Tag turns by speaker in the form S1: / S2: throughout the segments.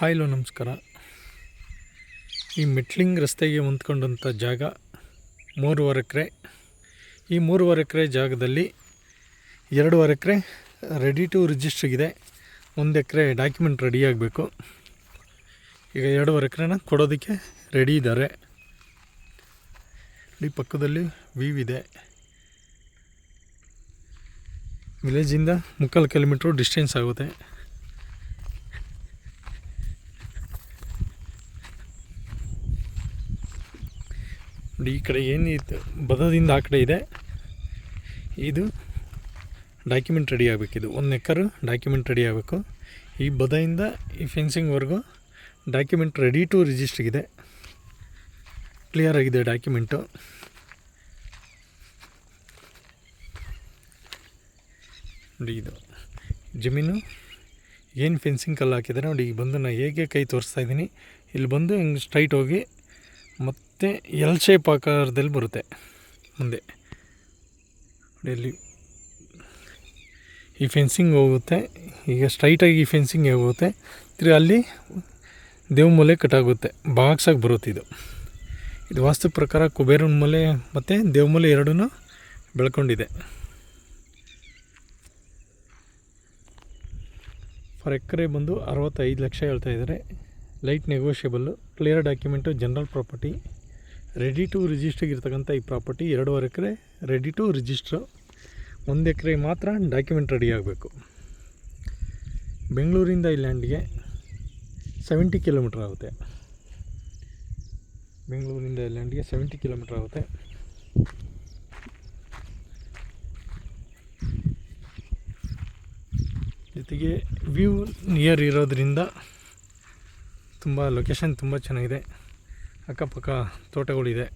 S1: ಹಾಯ್ಲೋ ನಮಸ್ಕಾರ. ಈ ಮೆಟ್ಲಿಂಗ್ ರಸ್ತೆಗೆ ಹೊಂದ್ಕೊಂಡಂಥ ಜಾಗ ಮೂರುವರೆ ಎಕರೆ. ಈ ಮೂರುವರೆ ಎಕರೆ ಜಾಗದಲ್ಲಿ ಎರಡೂವರೆ ಎಕರೆ ರೆಡಿ ಟು ರಿಜಿಸ್ಟ್ರಿಗಿದೆ ಒಂದು ಎಕರೆ ಡಾಕ್ಯುಮೆಂಟ್ ರೆಡಿ ಆಗಬೇಕು. ಈಗ ಎರಡೂವರೆ ಎಕರೆನ ಕೊಡೋದಕ್ಕೆ ರೆಡಿ ಇದ್ದಾರೆ. ಈ ಪಕ್ಕದಲ್ಲಿ ವೀವ್ ಇದೆ. ವಿಲೇಜಿಂದ ಮುಕ್ಕಾಲು ಕಿಲೋಮೀಟ್ರು ಡಿಸ್ಟೆನ್ಸ್ ಆಗುತ್ತೆ. ನೋಡಿ, ಈ ಕಡೆ ಏನಿತ್ತು ಬದದಿಂದ ಆ ಕಡೆ ಇದೆ. ಇದು ಡಾಕ್ಯುಮೆಂಟ್ ರೆಡಿ ಆಗಬೇಕಿದು ಒಂದು ಎಕರು ಡಾಕ್ಯುಮೆಂಟ್ ರೆಡಿ ಆಗಬೇಕು. ಈ ಬದದಿಂದ ಈ ಫೆನ್ಸಿಂಗ್ವರೆಗೂ ಡಾಕ್ಯುಮೆಂಟ್ ರೆಡಿ ಟು ರಿಜಿಸ್ಟ್ರಿಗಿದೆ ಕ್ಲಿಯರ್ ಆಗಿದೆ ಡಾಕ್ಯುಮೆಂಟು. ನೋಡಿ, ಇದು ಜಮೀನು, ಏನು ಫೆನ್ಸಿಂಗ್ ಕಲ್ಲು ಹಾಕಿದ್ದಾರೆ ನೋಡಿ ಈಗ ಬಂದು ನಾನು ಹೇಗೆ ಕೈ ತೋರಿಸ್ತಾ ಇದ್ದೀನಿ. ಇಲ್ಲಿ ಬಂದು ಹಿಂಗೆ ಸ್ಟ್ರೈಟ್ ಹೋಗಿ ಮತ್ತು ಎಲ್ ಶೇಪ್ ಆಕಾರದಲ್ಲಿ ಬರುತ್ತೆ. ಮುಂದೆ. ಇಲ್ಲಿ. ಈ ಫೆನ್ಸಿಂಗ್ ಹೋಗುತ್ತೆ. ಈಗ ಸ್ಟ್ರೈಟಾಗಿ ಈ ಫೆನ್ಸಿಂಗ್ ಹೋಗುತ್ತೆ. ತಿರ್ಗಿ ಅಲ್ಲಿ ದೇವ್ ಮೂಲೆ ಕಟ್ಟಾಗುತ್ತೆ ಬಾಕ್ಸಾಗಿ ಬರುತ್ತೆ ಇದು. ಇದು ವಾಸ್ತು ಪ್ರಕಾರ ಕುಬೇರನ ಮೂಲೆ ಮತ್ತು ದೇವ್ ಮೂಲೆ ಎರಡೂ ಬೆಳ್ಕೊಂಡಿದೆ. ಫಾರ್ ಎಕರೆ ಬಂದು ಅರವತ್ತೈದು ಲಕ್ಷ ಹೇಳ್ತಾ ಇದ್ದಾರೆ. Light negotiable clear document general property ready to ರಿಜಿಸ್ಟ್ರಿಗೆ ಇರ್ತಕ್ಕಂಥ ಈ ಪ್ರಾಪರ್ಟಿ ಎರಡೂವರೆ ಎಕರೆ ರೆಡಿ ಟು ರಿಜಿಸ್ಟರ್ ಒಂದು ಎಕರೆ ಮಾತ್ರ ಡಾಕ್ಯುಮೆಂಟ್ ರೆಡಿ ಆಗಬೇಕು. ಬೆಂಗಳೂರಿಂದ ಈ ಲ್ಯಾಂಡ್ಗೆ ಸೆವೆಂಟಿ ಕಿಲೋಮೀಟ್ರ್ ಆಗುತ್ತೆ. ಬೆಂಗಳೂರಿಂದ ಈ ಲ್ಯಾಂಡ್ಗೆ ಸೆವೆಂಟಿ ಕಿಲೋಮೀಟ್ರ್ ಆಗುತ್ತೆ. ಜೊತೆಗೆ ವ್ಯೂ ನಿಯರ್ ಇರೋದ್ರಿಂದ ತುಂಬ ಲೊಕೇಶನ್ ತುಂಬ ಚೆನ್ನಾಗಿದೆ. ಅಕ್ಕಪಕ್ಕ ತೋಟಗಳಿದೆ.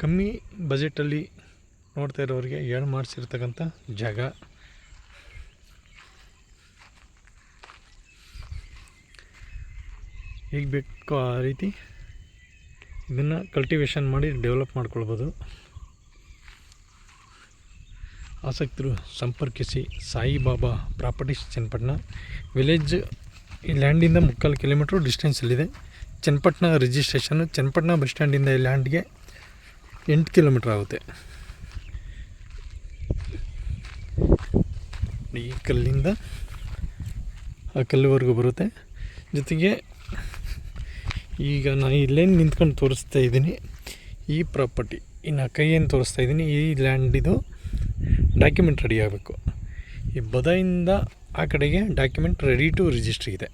S1: ಕಮ್ಮಿ ಬಜೆಟಲ್ಲಿ ನೋಡ್ತಾ ಇರೋರಿಗೆ ಏಳು ಮಾಡಿಸಿರ್ತಕ್ಕಂಥ ಜಾಗ. ಹೇಗೆ ಬೇಕೋ ಆ ರೀತಿ ಇದನ್ನು ಕಲ್ಟಿವೇಷನ್ ಮಾಡಿ ಡೆವಲಪ್ ಮಾಡ್ಕೊಳ್ಬೋದು. ಆಸಕ್ತರು ಸಂಪರ್ಕಿಸಿ ಸಾಯಿಬಾಬಾ ಪ್ರಾಪರ್ಟೀಸ್ ಚನ್ನಪಟ್ಟಣ. ವಿಲೇಜ್ ಈ ಲ್ಯಾಂಡಿಂದ ಮುಕ್ಕಾಲು ಕಿಲೋಮೀಟ್ರ್ ಡಿಸ್ಟೆನ್ಸಲ್ಲಿದೆ. ಚನ್ನಪಟ್ಟಣ ರಿಜಿಸ್ಟ್ರೇಷನ್ನು ಚನ್ನಪಟ್ಟಣ ಬಸ್ ಸ್ಟ್ಯಾಂಡಿಂದ ಈ ಲ್ಯಾಂಡ್ಗೆ ಎಂಟು ಕಿಲೋಮೀಟ್ರ್ ಆಗುತ್ತೆ. ಈ ಕಲ್ಲಿಂದ ಆ ಕಲ್ಲುವರೆಗೂ ಬರುತ್ತೆ. ಜೊತೆಗೆ ಈಗ ನಾನು ಇಲ್ಲೇನು ನಿಂತ್ಕೊಂಡು ತೋರಿಸ್ತಾ ಇದ್ದೀನಿ. ಈ ಪ್ರಾಪರ್ಟಿ, ಇನ್ನು ಕೈ ತೋರಿಸ್ತಾ ಇದ್ದೀನಿ. ಈ ಲ್ಯಾಂಡಿದು ಡಾಕ್ಯುಮೆಂಟ್ ರೆಡಿ ಆಗಬೇಕು. ಈ ಬದಾಯಿಂದ ಆ ಕಡೆಗೆ ಡಾಕ್ಯುಮೆಂಟ್ ರೆಡಿ ಟು ರಿಜಿಸ್ಟ್ರ್ ಇದೆ.